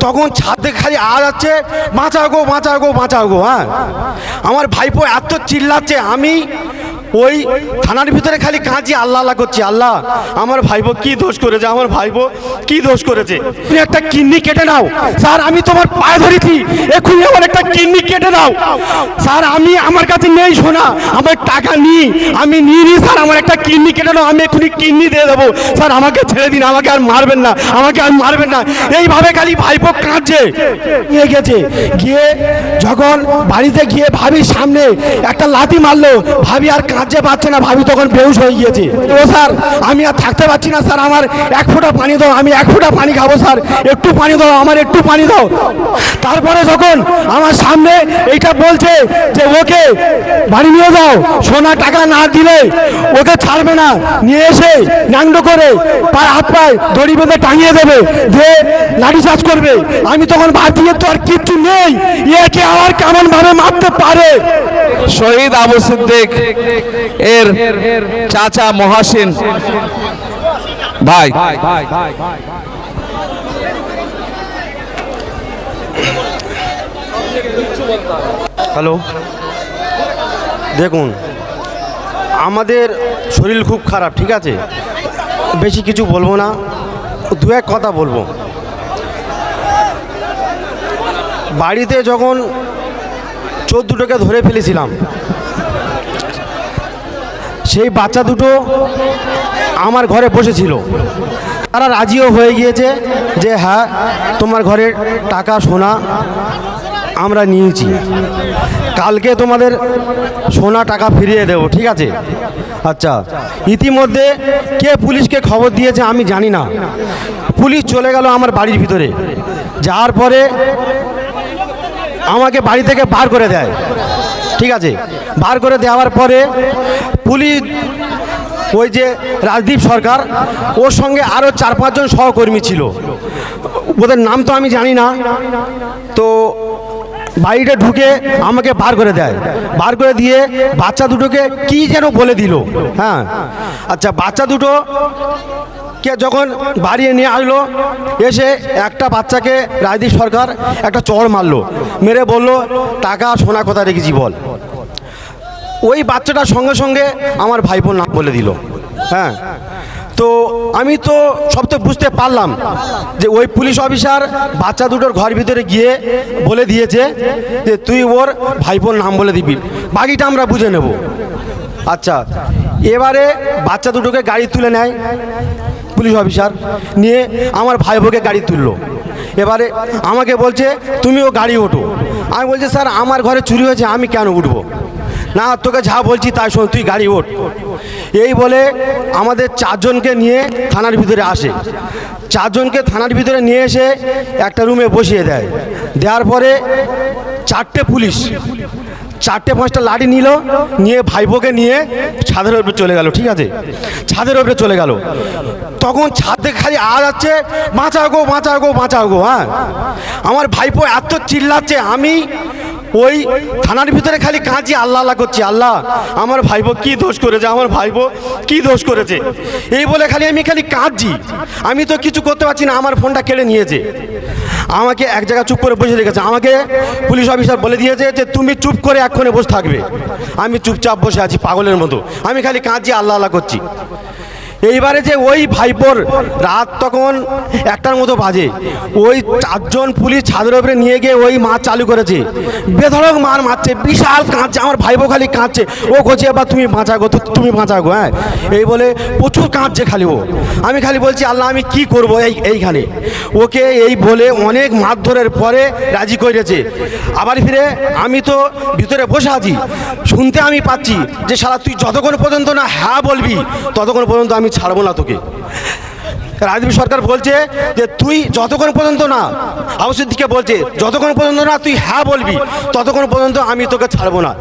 তখন ছাদ খালি আওয়াজ আছে বাঁচাও গো বাঁচাও গো বাঁচাও গো হ্যাঁ। আমার ভাইপো এত চিল্লাচ্ছে, আমি ওই থানার ভিতরে খালি কাঁচি আল্লাহ আল্লাহ করছি, আল্লাহ, আমার ভাইপো কি দোষ করেছে, আমার ভাইপো কি দোষ করেছে? তুমি একটা কিডনি কেটে নাও। স্যার, আমি তোমার পায়ে ধরেছি, এক্ষুনি আমার একটা কিডনি কেটে দাও স্যার, আমি আমার কাছে নেই শোনা আমার টাকা নিই, আমি নিয়ে নিই স্যার, আমার একটা কিডনি কেটে নাও, আমি এক্ষুনি কিডনি দিয়ে দেবো। স্যার, আমাকে ছেড়ে দিন, আমাকে আর মারবেন না, আমাকে আর মারবেন না। এইভাবে খালি ভাইপো কাঁদছে। নিয়ে গেছে। গিয়ে যখন বাড়িতে গিয়ে ভাবির সামনে একটা লাথি মারলো, ভাবি আর কাঁদতে পারছে না, ভাবি তখন বেহুশ হয়ে গিয়েছে। ও স্যার, আমি আর থাকতে পারছি না, স্যার, আমার এক ফোঁটা পানি দাও, আমি এক ফোঁটা পানি খাব, স্যার, একটু পানি দাও, আমার একটু পানি দাও। তারপরে যখন আমার সামনে এইটা বলছে যে, ওকে, বাড়ি নিয়ে যাও, সোনা টাকা না দিলে ওকে ছাড়বে না, নিয়ে এসে ন্যাংড করে পায়ে হাত পায়ে দড়ি বেঁধে টাঙিয়ে দেবে যে লাঠি চার্জ করবে। আমি তখন ভাবছি এর তো আর কিচ্ছু নেই, একে আবার কেমন ভাবে মারতে পারে? শহীদ আবু সিদ্দিক এর চাচা মহাসিন। ভাই। হ্যালো। দেখুন, আমাদের শরীর খুব খারাপ, ঠিক আছে? বেশি কিছু বলব না, দু এক কথা বলব। বাড়িতে যখন চোর দুটোকে ধরে ফেলেছিলাম। সেই বাচ্চা দুটো আমার ঘরে বসেছিল। তারা রাজিও হয়ে গিয়েছে যে হ্যাঁ তোমার ঘরের টাকা, সোনা আমরা নিয়েছি। কালকে তোমাদের সোনা, টাকা ফিরিয়ে দেবো, ঠিক আছে? আচ্ছা ইতিমধ্যে কে পুলিশকে খবর দিয়েছে আমি জানি না। পুলিশ চলে গেল আমার বাড়ির ভিতরে। যাওয়ার পরে আমাকে বাড়ি থেকে বার করে দেয়। ঠিক আছে? বার করে দেওয়ার পরে পুলিশ, ওই যে রাজদীপ সরকার, ওর সঙ্গে আরও চার পাঁচজন সহকর্মী ছিল। ওদের নাম তো আমি জানি না। তো বাড়িটা ঢুকে আমাকে বার করে দেয়। বার করে দিয়ে বাচ্চা দুটোকে কি যেন বলে দিল। হ্যাঁ? আচ্ছা বাচ্চা দুটো কে যখন বাড়িয়ে নিয়ে আসলো, এসে একটা বাচ্চাকে রাজদীপ সরকার একটা চড় মারলো, মেরে বলল, টাকা সোনা কথা রেখেছি বল? ওই বাচ্চাটার সঙ্গে সঙ্গে আমার ভাইপোর নাম বলে দিল। হ্যাঁ। তো আমি তো সব তো বুঝতে পারলাম যে ওই পুলিশ অফিসার বাচ্চা দুটোর ঘর ভিতরে গিয়ে বলে দিয়েছে যে তুই ওর ভাইপোর নাম বলে দিবি। বাকিটা আমরা বুঝে নেব। আচ্ছা এবারে বাচ্চা দুটোকে গাড়ি তুলে নেয়। পুলিশ অফিসার নিয়ে আমার ভাই বোকে গাড়ি তুললো। এবারে আমাকে বলছে, তুমিও গাড়ি ওঠো। আমি বলছি, স্যার, আমার ঘরে চুরি হয়েছে, আমি কেন উঠবো? না, তোকে যা বলছি তাই শোন, তুই গাড়ি ওঠ। এই বলে আমাদের চারজনকে নিয়ে থানার ভিতরে আসে। চারজনকে থানার ভিতরে নিয়ে এসে একটা রুমে বসিয়ে দেয়। দেওয়ার পরে চারটে পুলিশ, চারটে পাঁচটা লাঠি নিল, নিয়ে ভাইপোকে নিয়ে ছাদের উপরে চলে গেল, ঠিক আছে? ছাদের উপরে চলে গেল। তখন ছাদ থেকে খালি আওয়াজ যাচ্ছে বাঁচাও গো বাঁচাও গো বাঁচাও গো হ্যাঁ? আমার ভাইপো এত চিল্লাচ্ছে, আমি ওই থানার ভিতরে খালি কাঁচি আল্লাহ আল্লাহ করছি, আল্লাহ, আমার ভাইপো কি দোষ করেছে, আমার ভাইপো কি দোষ করেছে? এই বলে খালি আমি খালি কাঁদছি। আমি তো কিছু করতে পারছি না, আমার ফোনটা কেড়ে নিয়েছে। আমাকে এক জায়গায় চুপ করে বসে রেখেছে। আমাকে পুলিশ অফিসার বলে দিয়েছে যে তুমি চুপ করে এক্ষণে বসে থাকবে। আমি চুপচাপ বসে আছি পাগলের মতো। আমি খালি কাঁদছি, আল্লাহ আল্লাহ করছি। এইবারে যে ওই ভাইপোর রাত তখন একটার মতো বাজে। ওই চারজন পুলিশ ছাদের উপরে নিয়ে গিয়ে ওই মাছ চালু করেছে। বেধড়ক মার মারছে, বিশাল কাঁদছে, আমার ভাইপো খালি কাঁদছে। ও করছে এবার তুমি বাঁচাগো তুমি বাঁচাগো হ্যাঁ? এই বলে প্রচুর কাঁদছে খালি ও। আমি খালি বলছি, আল্লাহ, আমি কি করব এই এইখানে? ওকে এই বলে অনেক মারধরের পরে রাজি করেছে। আবার ফিরে আমি তো ভিতরে বসে আছি, শুনতে আমি পাচ্ছি যে সারা তুই যতক্ষণ পর্যন্ত না হ্যাঁ বলবি, ততক্ষণ পর্যন্ত আমি ছাড়বো না তোকে। রাজনীতি সরকার বলছে যে তুই যতক্ষণ পর্যন্ত না আবসুদ্দিকে দিকে বলছে, যতক্ষণ পর্যন্ত না তুই হ্যাঁ বলবি, ততক্ষণ পর্যন্ত আমি তোকে ছাড়বো না।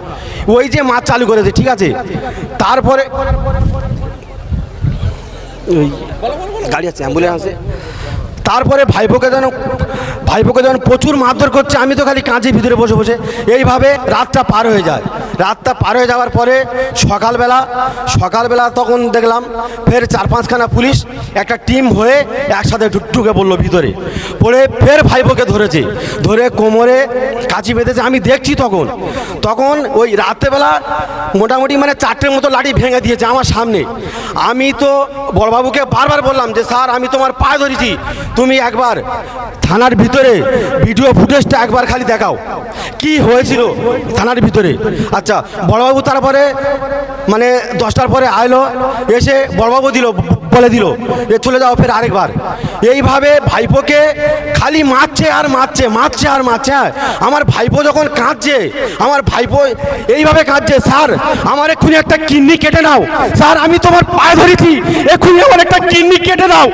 ওই যে মাছ চালু করেছে, ঠিক আছে? তারপরে গাড়ি আছে অ্যাম্বুলেন্স আছে। তারপরে ভাইপোকে যেন, ভাইপোকে যখন প্রচুর মারধর করছে, আমি তো খালি কাঁচের ভিতরে বসে বসে। এইভাবে রাতটা পার হয়ে যায়। রাতটা পার হয়ে যাওয়ার পরে সকালবেলা সকালবেলা তখন দেখলাম, ফের চার পাঁচখানা পুলিশ, একটা টিম হয়ে একসাথে ঢুক- ঢুকে পড়ল ভিতরে। পড়ে ফের ভাইপোকে ধরেছে। ধরে কোমরে কাঁচি বেঁধেছে। আমি দেখছি তখন। তখন ওই রাত্রেবেলা মোটামুটি মানে চারটের মতো লাঠি ভেঙে দিয়েছে আমার সামনে। আমি তো বড়বাবুকে বারবার বললাম যে, স্যার, আমি তোমার পায়ে ধরেছি। তুমি একবার থানার ভিতরে ভিডিও ফুটেজটা একবার খালি দেখাও। কি হয়েছিল থানার ভিতরে? আচ্ছা বড়বাবু তারপরে মানে দশটার পরে আইলো, এসে বড়বাবু দিল, বলে দিল যে, চলে যাও ফের আরেকবার। এইভাবে ভাইপোকে খালি মারছে আর মারছে মারছে আর মারছে। হ্যাঁ আমার ভাইপো যখন কাঁদছে, আমার ভাইপো, এইভাবে কাঁদছে। স্যার, আমার এক্ষুনি একটা কিডনি কেটে নাও। স্যার, আমি তোমার পায়ে ধরেছি। এক্ষুনি আমার একটা কিডনি কেটে দাও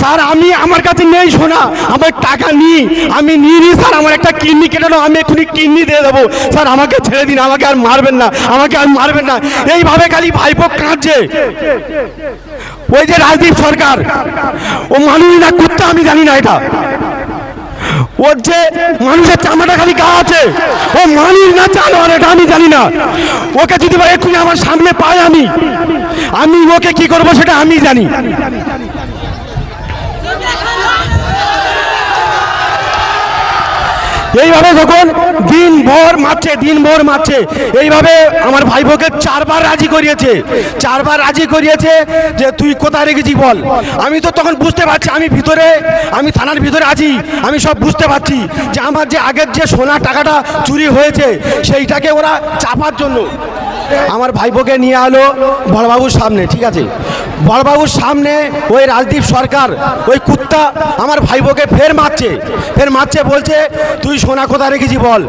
স্যার, আমি আমার কাছে নেই শোনা আমার টাকা নিই। আমি নিয়ে নিই স্যার। আমার একটা কিডনি কেটে নাও। আমি এক্ষুনি কিডনি দিয়ে দেবো। স্যার, আমাকে ছেড়ে দিন। আমাকে আর মারবেন না। আমাকে আর মারবেন না। এইভাবে খালি ভাইপো কাঁদছে। ওই যে রাজদীপ সরকার, ও মানুষ না কুত্তা আমি জানি না এটা। ওর যে মানুষের চামড়াটা খালি গা আছে। ও মানুষ না জানোয়ার এটা আমি জানি না। ওকে যদি এক্ষুনি আমার সামনে পাই আমি। আমি ওকে কি করব সেটা আমি জানি। এইভাবে যখন দিন ভোর মারছে দিন ভোর মারছে। এইভাবে আমার ভাই বোকে চারবার রাজি করিয়েছে। চারবার রাজি করিয়েছে যে তুই কোথায় রেখেছি বল? আমি তো তখন বুঝতে পারছি, আমি ভিতরে, আমি থানার ভিতরে আছি, আমি সব বুঝতে পারছি যে আমার যে আগের যে সোনা টাকাটা চুরি হয়েছে, সেইটাকে ওরা চাপার জন্য আমার ভাইপোকে নিয়ে আলো বড়বাবুর সামনে, ঠিক আছে? বড়বাবুর সামনে ওই রাজদীপ সরকার, ওই কুত্তা আমার ভাইপোকে ফের মারছে ফের মারছে, বলছে, তুই সোনা কোথায় রেখেছি বল?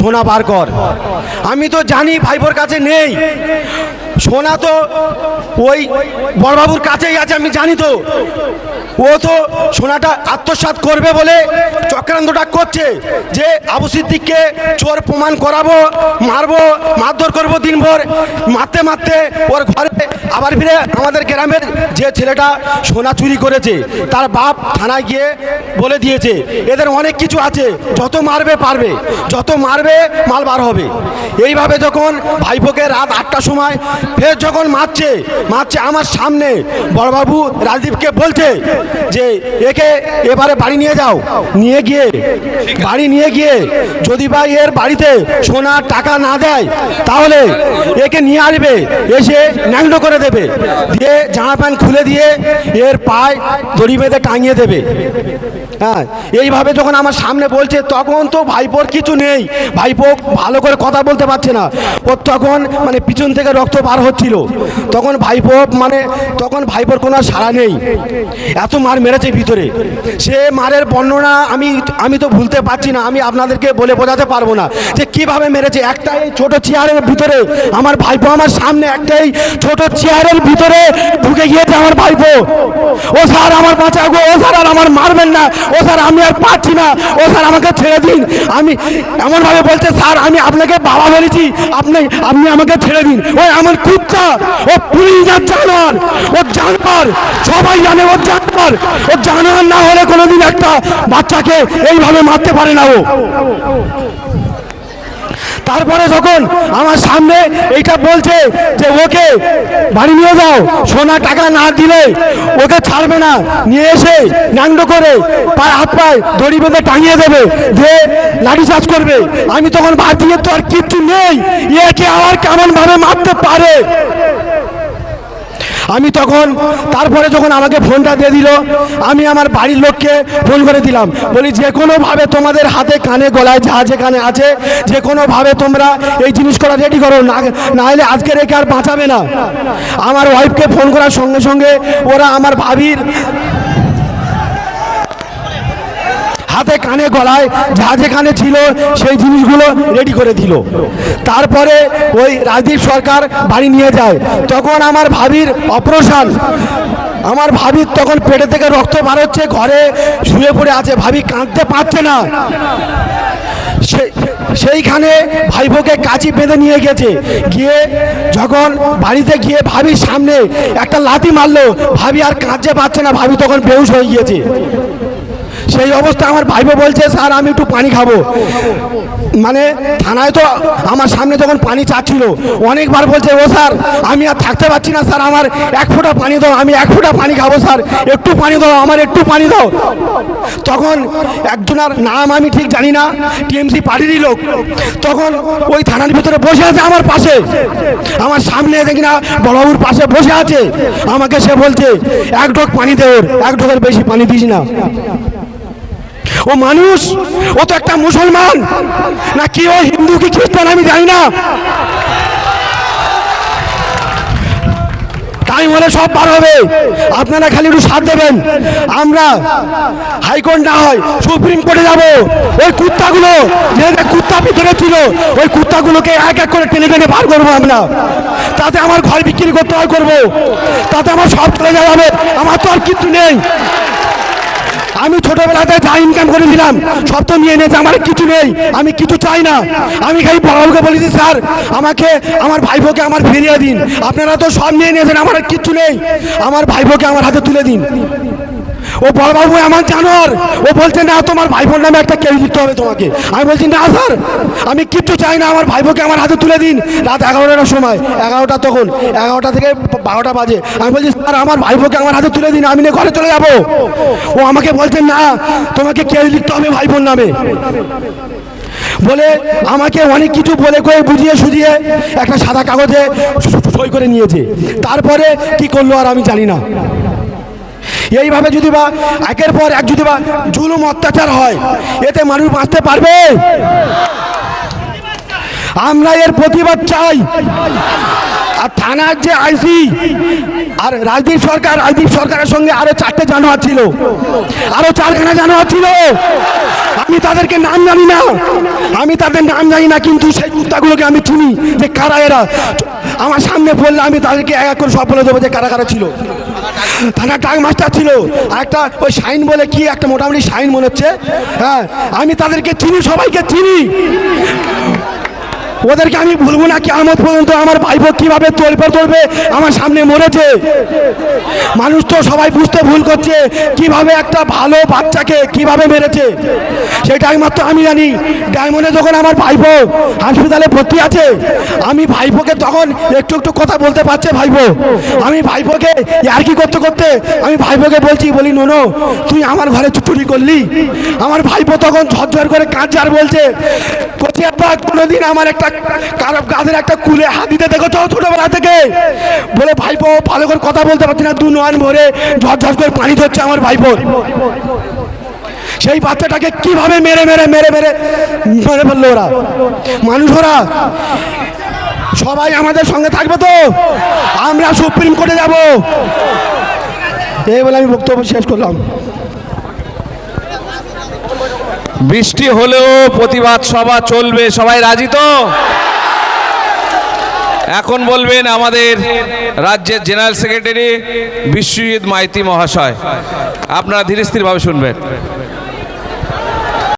সোনা বার কর। আমি তো জানি ভাইপোর কাছে নেই। সোনা তো ওই বড়বাবুর কাছেই আছে, আমি জানি তো। ও তো সোনাটা আত্মসাৎ করবে বলে চক্রান্তটা করছে যে আবু সিদ্দিককে চোর প্রমাণ করাবো, মারবো, মারধর করব দিনভর। মারতে মারতে ওর ঘরে আবার ফিরে আমাদের গ্রামের যে ছেলেটা সোনা চুরি করেছে, তার বাপ থানায় গিয়ে বলে দিয়েছে, এদের অনেক কিছু আছে, যত মারবে পারবে, যত মারবে মাল বার হবে। এইভাবে যখন ভাইপোকে রাত আটটার সময় ফের যখন মারছে মারছে আমার সামনে, বড়বাবু রাজদীপকে বলছে যে একে এবারে বাড়ি নিয়ে যাও। নিয়ে গিয়ে, বাড়ি নিয়ে গিয়ে যদি বা এর বাড়িতে সোনা টাকা না দেয়, তাহলে একে নিয়ে আসবে, এসে ন্যাংটো করে দেবে। দিয়ে জামা প্যান্ট খুলে দিয়ে এর পায়ে দড়ি বেঁধে টাঙিয়ে দেবে। হ্যাঁ এইভাবে যখন আমার সামনে বলছে, তখন তো ভাইপোর কিছু নেই। ভাইপো ভালো করে কথা বলতে পারছে না। ওর তখন মানে পিছন থেকে রক্ত বার হচ্ছিল। তখন ভাইপো মানে তখন ভাইপোর কোনো সাড়া নেই। এত মার মেরেছে ভিতরে। সে মারের বর্ণনা আমি আমি তো ভুলতে পারছি না, আমি আপনাদেরকে বলে বোঝাতে পারব না যে কীভাবে মেরেছে। একটাই ছোট চেয়ারের ভিতরে আমার ভাইপো আমার সামনে একটাই ছোট চেয়ারের ভিতরে ঢুকে গিয়েছে আমার ভাইপো। ও স্যার আমার বাঁচা গো, ও স্যার আর আমার মারবেন না। ও স্যার আমি আর পাচ্ছি না। ও স্যার আমাকে ছেড়ে দিন। আমি এমনভাবে বলছে, স্যার, আমি আপনাকে বাবা বলেছি। আপনি আপনি আমাকে ছেড়ে দিন। ওই আমার কুত্তা, ও পুলিশ আর জানোয়ার ও জানোয়ার সবাই জানে ও জানোয়ার ও জানোয়ার না হলে কোনোদিন একটা বাচ্চাকে এইভাবে মারতে পারে না ও। তারপরে যখন আমার সামনে এইটা বলছে যে, ওকে, বাড়ি নিয়ে যাও, সোনা টাকা না দিলে ওকে ছাড়বে না। নিয়ে এসে ন্যাংড করে পায়ে হাত পায়ে দড়ি বেঁধে টাঙিয়ে দেবে। দিয়ে লাঠি চার্জ করবে। আমি তখন ভাবছি এর তো আর কিচ্ছু নেই। একে আবার কেমন ভাবে মারতে পারে? আমি তখন, তারপরে যখন আমাকে ফোনটা দিয়ে দিল, আমি আমার বাড়ির লোককে ফোন করে দিলাম। বলি, যে কোনোভাবে তোমাদের হাতে কানে, গলায় যা যেখানে আছে, যে কোনোভাবে তোমরা এই জিনিস করা রেডি করো, না না হলে আজকে রেখে আর বাঁচাবে না। আমার ওয়াইফকে ফোন করার সঙ্গে সঙ্গে ওরা আমার ভাবির হাতে কানে গলায় যা যেখানে ছিল সেই জিনিসগুলো রেডি করে দিল। তারপরে ওই রাজদীপ সরকার বাড়ি নিয়ে যায়। তখন আমার ভাবির অপারেশন। আমার ভাবির তখন পেটে থেকে রক্ত বার হচ্ছে, ঘরে শুয়ে পড়ে আছে। ভাবি কাঁদতে পারছে না। সেইখানে ভাইবোকে কাঁচি বেঁধে নিয়ে গেছে। গিয়ে যখন বাড়িতে গিয়ে ভাবির সামনে একটা লাথি মারলো, ভাবি আর কাঁদতে পারছে না। ভাবি তখন বেহুশ হয়ে গিয়েছে। সেই অবস্থা আমার ভাইবো বলছে, স্যার, আমি একটু পানি খাব। মানে থানায় তো আমার সামনে তখন পানি চাচ্ছিল। অনেকবার বলছে, ও স্যার, আমি আর থাকতে পারছি না, স্যার, আমার এক ফোঁটা পানি দাও, আমি এক ফোঁটা পানি খাব, স্যার, একটু পানি দাও, আমার একটু পানি দাও। তখন একজনের নাম আমি ঠিক জানি না, টিএমসি পার্টিরই লোক। তখন ওই থানার ভিতরে বসে আছে আমার পাশে। আমার সামনে দেখি না, বড়বাবুর পাশে বসে আছে। আমাকে সে বলছে, এক ঢোক পানি দে ওর, এক ঢোকের বেশি পানি দিস না। ও মানুষ, ও তো একটা মুসলমান। না কি ও হিন্দু কি খ্রিস্টান আমি জানি না। টাইম হলে সব বার হবে। আপনারা খালি একটু সাথ দেবেন। আমরা হাইকোর্ট না হয় সুপ্রিম কোর্টে যাব। ওই কুত্তাগুলো যে কুত্তা ভিতরে ছিল, ওই কুত্তাগুলোকে এক এক করে টেনে টেনে বার করব আমরা। তাতে আমার ঘর বিক্রি করতে হয় করব। তাতে আমার সব চলে যাওয়া যাবে। আমার তো আর কিছু নেই। আমি ছোটবেলাতে যা ইনকাম করেছিলাম, সব তো নিয়ে নিয়েছে আমার কিছু নেই, আমি কিছু চাই না। আমি খালি বড়বাবুকে বলেছি স্যার, আমাকে, আমার ভাইবোকে আমার ফিরিয়ে দিন। আপনারা তো সব নিয়ে নিয়েছেন, আমার কিচ্ছু নেই। আমার ভাইবোকে আমার হাতে তুলে দিন। ও বড়বাবু আমার জানোয়ার ও বলছে, না, তোমার ভাইপোর নামে একটা কেউ দিতে হবে তোমাকে। আমি বলছি, না, স্যার, আমি কিচ্ছু চাই না, আমার ভাইবোকে আমার হাতে তুলে দিন। রাত এগারোটার সময়, এগারোটা তখন, এগারোটা থেকে বারোটা বাজে। আমি বলছি, স্যার, আমার ভাইবোকে আমার হাতে তুলে দিন, আমি নিয়ে ঘরে চলে যাব। ও আমাকে বলছে, না, তোমাকে কেউ লিখতে হবে ভাইপোর নামে। বলে আমাকে অনেক কিছু বলে করে বুঝিয়ে সুঝিয়ে একটা সাদা কাগজে সই করে নিয়েছে। তারপরে কি করল আর আমি জানি না। এইভাবে যদি বা একের পর এক যদি বা জুলুম, অত্যাচার হয়, এতে মানুষ বাঁচতে পারবে? আমরা এর প্রতিবাদ চাই। আর থানার যে আইসি আর রাজদীপ সরকার, রাজদীপ সরকারের সঙ্গে আরও চারটে জানোয়ার ছিল। আরও চারখানা জানোয়ার ছিল। আমি তাদেরকে নাম জানি না। আমি তাদের নাম জানি না, কিন্তু সেই কুত্তাগুলোকে আমি চিনি যে কারা এরা। আমার সামনে বললে আমি তাদেরকে এক করে সব বলে দেবো যে কারা কারা ছিল। থানার ডাক মাস্টার ছিল। আর একটা ওই শাইন বলে কি, একটা মোটামুটি শাইন মনে হচ্ছে। হ্যাঁ আমি তাদেরকে চিনি, সবাইকে চিনি। ওদেরকে আমি ভুলবো না কেমন পর্যন্ত আমার ভাইপো কীভাবে তোলপে তোলবে আমার সামনে মরেছে? মানুষ তো সবাই বুঝতে ভুল করছে, কীভাবে একটা ভালো বাচ্চাকে কীভাবে মেরেছে। সেটা একমাত্র আমি জানি। ডায়মন্ডে যখন আমার ভাইপো হাসপাতালে ভর্তি আছে, আমি ভাইপোকে তখন একটু একটু কথা বলতে পারছে ভাইপো। আমি ভাইপোকে আর কি করতে করতে? আমি ভাইপোকে বলছি, বলি, নোনো, তুই আমার ঘরে চুরি করলি। আমার ভাইপো তখন ঝরঝর করে কাঁদছে আর বলছি কোনোদিন আমার একটা কারও গাছের একটা কুলে ছোটবেলা থেকে। বলে, ভাইপো, ভালো করে কথা বলতে না, দু ভরে করে পানি ধরছে আমার ভাইপো। সেই বাচ্চাটাকে কীভাবে মেরে মেরে মেরে মেরে ওরা? মানুষ ওরা? সবাই আমাদের সঙ্গে থাকবে তো? আমরা সুপ্রিম কোর্টে যাব। এই বলে আমি বক্তব্য শেষ করলাম। বৃষ্টি হলেও প্রতিবাদ সভা চলবে, সবাই রাজি তো? এখন বলবেন আমাদের রাজ্যের জেনারেল সেক্রেটারি বিশ্বজিৎ মাইতি মহাশয়। আপনারা ধীরে স্থিরভাবে শুনবেন।